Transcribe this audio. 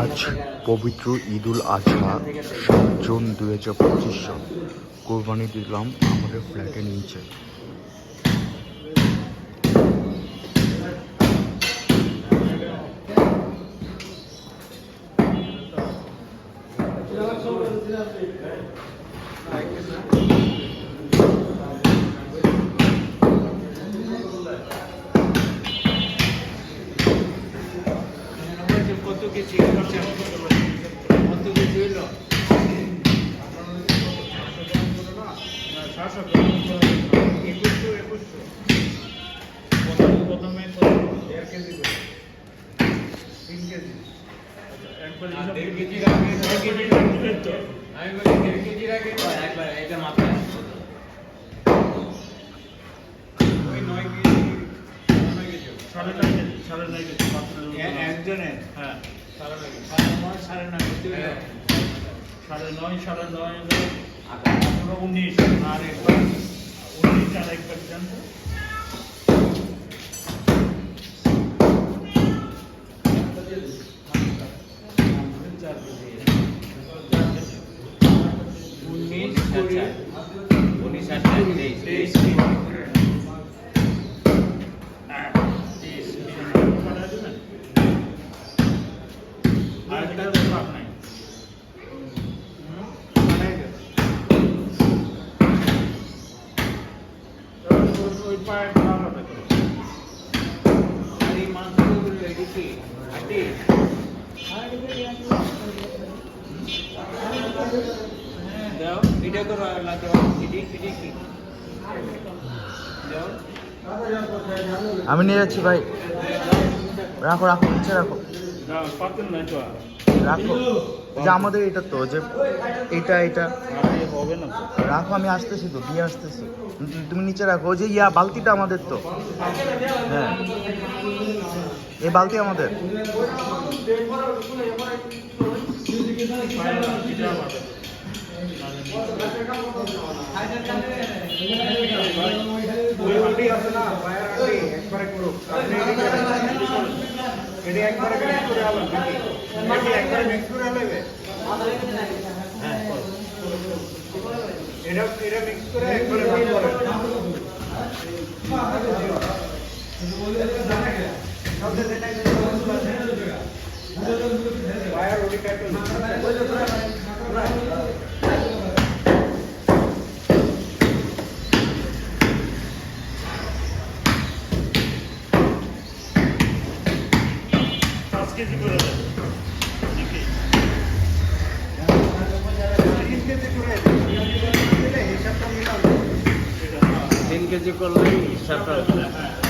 আজ পবিত্র ঈদুল আজহা, সাত জুন দুই হাজার পঁচিশ সাল। কোরবানি দিলাম আমাদের ফ্ল্যাটের নিচে। কত কেজি কত কেজি হইল একুশশো একুশশো প্রথমে তো দেড় কেজি করে। তিন কেজি দেড় করে- কেজি রাখবে, দেড় কেজি রাখবে তো। আমি বলি দেড় কেজি রাখে একবার এটা মাথায় ওই নয় কেজি নয় কেজি সাড়ে নয় কেজি সাড়ে নয় কেজি পাত্রের মতো। এ- একজনের হ্যাঁ সাড়ে নয় সাড়ে নয় সাড়ে নয়। সাড়ে নয় আচ্ছা। উনিশ আর একবার উনিশ আর একবার জানতো উনিশ কুড়ি উনিশ আর তেইশ তেইশ আর একটা তো লাভ নাই ওই পায়ের আলাদা আর এই মাংসগুলো এদিকে আটি। দাও এটা করো আর লাগে এটি এটি দাও। আমি নিয়ে যাচ্ছি ভাই। রাখো রাখো নিচে রাখো। না পাতেন তো রাখো। যে আমাদের এটা তো, যে এটা এটা। হবে না রাখো, আমি আসতেছি তো, দিয়ে আসতেছি। তুমি- নিচে রাখো। যে ইয়া, বালতিটা আমাদের তো। হ্যাঁ। এই বালতি আমাদের। আছে না এটি করেন। মিক্স করে আলো এটি একবারে মিক্স করে আলো। হ্যাঁ এটা এটা মিক্স করে একবারে ভাগ করেন পায়ের ওটি কাটুন কেজি করে দেবে নাকি? তিন কেজি করে। তিন কেজি করলে হিসাবটা হ্যাঁ